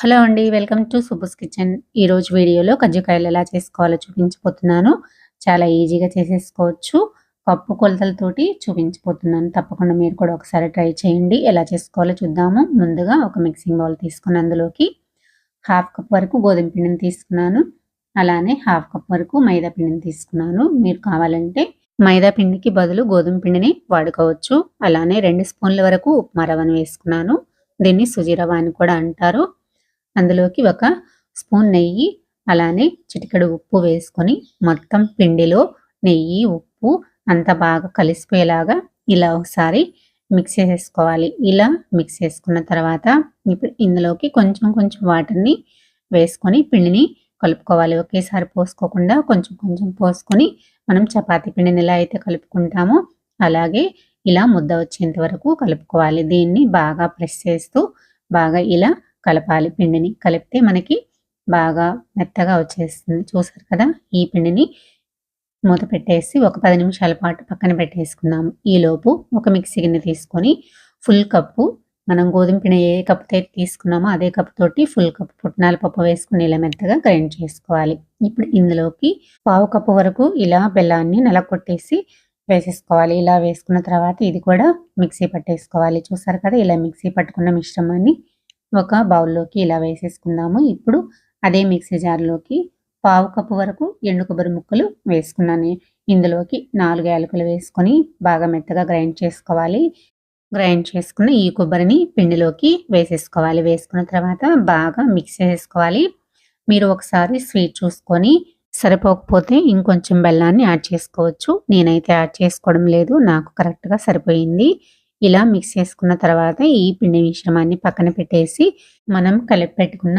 Hello అండి welcome to సుబ్బుస్ kitchen. ఈరోజు వీడియోలో కజ్జికాయలు ఎలా చేసుకోవాలో చూపించబోతున్నాను. చాలా ఈజీగా చేసేసుకోవచ్చు. పప్పు కొలతలతోటి చూపించబోతున్నాను. తప్పకుండా మీరు కూడా ఒకసారి ట్రై చేయండి. ఎలా చేసుకోవాలో చూద్దాము. ముందుగా ఒక మిక్సింగ్ బౌల్ తీసుకుని అందులోకి హాఫ్ కప్ వరకు గోధుమ పిండిని తీసుకున్నాను. అలానే హాఫ్ కప్ వరకు మైదా పిండిని తీసుకున్నాను. మీరు కావాలంటే మైదా పిండికి బదులు గోధుమ పిండిని వాడుకోవచ్చు. అలానే రెండు స్పూన్ల వరకు ఉప్మా రవ్వను వేసుకున్నాను. దీన్ని సుజీ రవ్వ అని కూడా అంటారు. అందులోకి ఒక స్పూన్ నెయ్యి అలానే చిటికెడు ఉప్పు వేసుకొని మొత్తం పిండిలో నెయ్యి ఉప్పు అంత బాగా కలిసిపోయేలాగా ఇలా ఒకసారి మిక్స్ చేసేసుకోవాలి. ఇలా మిక్స్ చేసుకున్న తర్వాత ఇప్పుడు ఇందులోకి కొంచెం కొంచెం వాటర్ని వేసుకొని పిండిని కలుపుకోవాలి. ఒకేసారి పోసుకోకుండా కొంచెం కొంచెం పోసుకొని మనం చపాతీ పిండిని ఎలా అయితే కలుపుకుంటామో అలాగే ఇలా ముద్ద వచ్చేంత వరకు కలుపుకోవాలి. దీన్ని బాగా ప్రెస్ చేస్తూ బాగా ఇలా కలపాలి పిండిని. కలిపితే మనకి బాగా మెత్తగా వచ్చేస్తుంది. చూసారు కదా? ఈ పిండిని మూత పెట్టేసి ఒక పది నిమిషాల పాటు పక్కన పెట్టేసుకుందాము ఈలోపు ఒక మిక్సీ గిన్నె తీసుకొని ఫుల్ కప్పు మనం గోధుమ పిండి ఏ కప్పుతో తీసుకున్నామో అదే కప్పు తోటి ఫుల్ కప్పు పుట్నాల పప్పు వేసుకుని ఇలా మెత్తగా గ్రైండ్ చేసుకోవాలి. ఇప్పుడు ఇందులోకి పావు కప్పు వరకు ఇలా బెల్లాన్ని నలకొట్టేసి వేసేసుకోవాలి. ఇలా వేసుకున్న తర్వాత ఇది కూడా మిక్సీ పట్టేసుకోవాలి. చూసారు కదా? ఇలా మిక్సీ పట్టుకున్న మిశ్రమాన్ని ఒక బౌల్లోకి ఇలా వేసేసుకుందాము. ఇప్పుడు అదే మిక్సీ జార్లోకి పావు కప్పు వరకు ఎండు కొబ్బరి ముక్కలు వేసుకున్నాను. ఇందులోకి నాలుగు యాలకులు వేసుకొని బాగా మెత్తగా గ్రైండ్ చేసుకోవాలి. గ్రైండ్ చేసుకున్న ఈ కొబ్బరిని పిండిలోకి వేసేసుకోవాలి. వేసుకున్న తర్వాత బాగా మిక్స్ చేసుకోవాలి. మీరు ఒకసారి స్వీట్ చూసుకొని సరిపోకపోతే ఇంకొంచెం బెల్లాన్ని యాడ్ చేసుకోవచ్చు. నేనైతే యాడ్ చేసుకోవడం లేదు. నాకు కరెక్ట్గా సరిపోయింది. ఇలా మిక్స్ చేసుకున్న తర్వాత ఈ పిండి మిశ్రమాన్ని పక్కన పెట్టేసి మనం కలిపి పెట్టుకున్న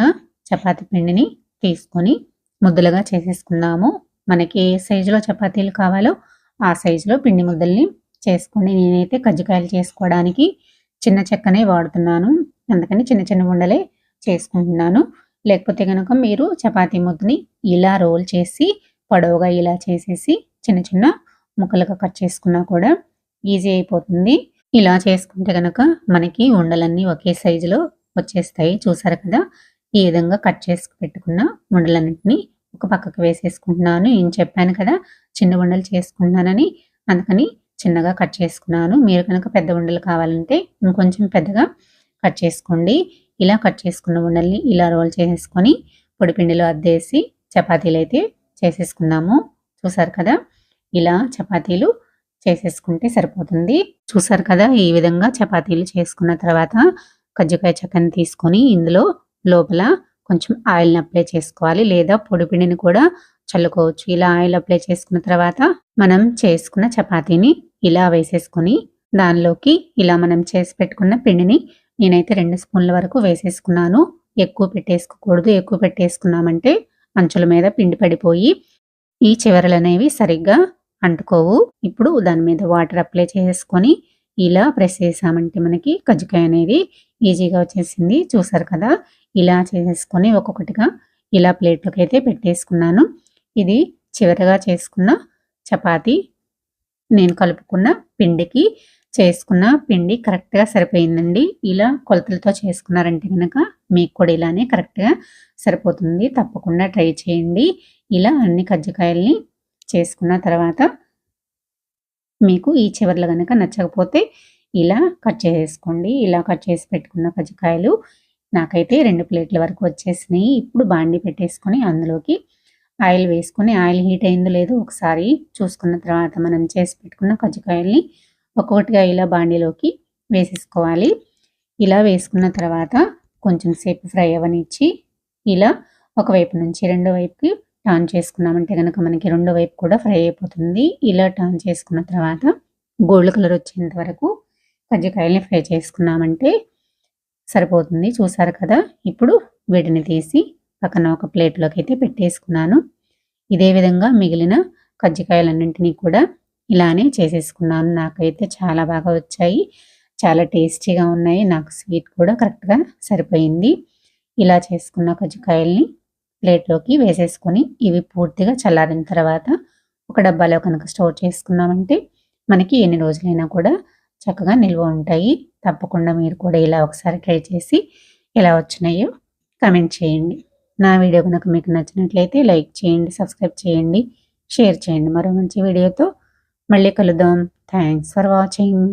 చపాతీ పిండిని తీసుకొని ముద్దలుగా చేసేసుకుందాము. మనకి ఏ సైజులో చపాతీలు కావాలో ఆ సైజులో పిండి ముద్దల్ని చేసుకోండి నేనైతే కజ్జికాయలు చేసుకోవడానికి చిన్న చెక్కనే వాడుతున్నాను. అందుకని చిన్న చిన్న ఉండలే చేసుకుంటున్నాను. లేకపోతే కనుక మీరు చపాతీ ముద్దని ఇలా రోల్ చేసి పొడవుగా ఇలా చేసేసి చిన్న చిన్న ముక్కలుగా కట్ చేసుకున్నా కూడా ఈజీ అయిపోతుంది. ఇలా చేసుకుంటే కనుక మనకి ఉండలన్నీ ఒకే సైజులో వచ్చేస్తాయి. చూసారు కదా? ఈ విధంగా కట్ చేసి పెట్టుకున్న ఉండలన్నింటినీ ఒక పక్కకు వేసేసుకుంటున్నాను. నేను చెప్పాను కదా చిన్న ఉండలు చేసుకుంటున్నానని. అందుకని చిన్నగా కట్ చేసుకున్నాను. మీరు కనుక పెద్ద ఉండలు కావాలంటే ఇంకొంచెం పెద్దగా కట్ చేసుకోండి. ఇలా కట్ చేసుకున్న ఉండల్ని ఇలా రోల్ చేసేసుకొని పొడిపిండిలో అద్దేసి చపాతీలు అయితే చేసేసుకున్నాము చూసారు కదా? ఇలా చపాతీలు చేసేసుకుంటే సరిపోతుంది. చూసారు కదా ఈ విధంగా చపాతీలు చేసుకున్న తర్వాత కజ్జికాయ చక్కని తీసుకొని ఇందులో లోపల కొంచెం ఆయిల్ని అప్లై చేసుకోవాలి. లేదా పొడిపిండిని కూడా చల్లుకోవచ్చు. ఇలా ఆయిల్ అప్లై చేసుకున్న తర్వాత మనం చేసుకున్న చపాతీని ఇలా వేసేసుకొని దానిలోకి ఇలా మనం చేసి పెట్టుకున్న పిండిని నేనైతే రెండు స్పూన్ల వరకు వేసేసుకున్నాను. ఎక్కువ పెట్టేసుకోకూడదు. ఎక్కువ పెట్టేసుకున్నామంటే అంచుల మీద పిండి పడిపోయి ఈ చివరలు అనేవి సరిగ్గా అంటుకోవు. ఇప్పుడు దాని మీద వాటర్ అప్లై చేసుకొని ఇలా ప్రెస్ చేసామంటే మనకి కజ్జికాయ అనేది ఈజీగా వచ్చేసింది. చూసారు కదా? ఇలా చేసేసుకొని ఒక్కొక్కటిగా ఇలా ప్లేట్లోకి అయితే పెట్టేసుకున్నాను. ఇది చివరిగా చేసుకున్న చపాతి నేను కలుపుకున్న పిండికి చేసుకున్న పిండి కరెక్ట్గా సరిపోయిందండి. ఇలా కొలతలతో చేసుకున్నారంటే కనుక మీకు కూడా ఇలానే కరెక్ట్గా సరిపోతుంది. తప్పకుండా ట్రై చేయండి. ఇలా అన్ని కజ్జికాయల్ని చేసుకున్న తర్వాత మీకు ఈ చివర్లు కనుక నచ్చకపోతే ఇలా కట్ చేసేసుకోండి ఇలా కట్ చేసి పెట్టుకున్న కజ్జికాయలు నాకైతే రెండు ప్లేట్ల వరకు వచ్చేసినాయి. ఇప్పుడు బాండి పెట్టేసుకొని అందులోకి ఆయిల్ వేసుకొని ఆయిల్ హీట్ అయిందో లేదో ఒకసారి చూసుకున్న తర్వాత మనం చేసి పెట్టుకున్న కజ్జికాయల్ని ఒక్కొక్కటిగా ఇలా బాండీలోకి వేసేసుకోవాలి. ఇలా వేసుకున్న తర్వాత కొంచెం సేపు ఫ్రై అవనిచ్చి ఇలా ఒకవైపు నుంచి రెండో వైపుకి టర్న్ చేసుకున్నామంటే కనుక మనకి రెండో వైపు కూడా ఫ్రై అయిపోతుంది. ఇలా టర్న్ చేసుకున్న తర్వాత గోల్డ్ కలర్ వచ్చేంత వరకు కజ్జికాయల్ని ఫ్రై చేసుకున్నామంటే సరిపోతుంది. చూసారు కదా? ఇప్పుడు వీటిని తీసి పక్కన ఒక ప్లేట్లోకి అయితే పెట్టేసుకున్నాను. ఇదే విధంగా మిగిలిన కజ్జికాయలన్నింటినీ కూడా ఇలానే చేసేసుకున్నాను. నాకైతే చాలా బాగా వచ్చాయి. చాలా టేస్టీగా ఉన్నాయి. నాకు స్వీట్ కూడా కరెక్ట్గా సరిపోయింది. ఇలా చేసుకున్న కజ్జికాయల్ని ప్లేట్లోకి వేసేసుకొని ఇవి పూర్తిగా చల్లారిన తర్వాత ఒక డబ్బాలో కనుక స్టోర్ చేసుకున్నామంటే మనకి ఎన్ని రోజులైనా కూడా చక్కగా నిల్వ ఉంటాయి. తప్పకుండా మీరు కూడా ఇలా ఒకసారి ట్రై చేసి ఎలా వచ్చినాయో కమెంట్ చేయండి. నా వీడియో కనుక మీకు నచ్చినట్లయితే లైక్ చేయండి సబ్స్క్రైబ్ చేయండి షేర్ చేయండి. మరో మంచి వీడియోతో మళ్ళీ కలుద్దాం. Thanks for watching.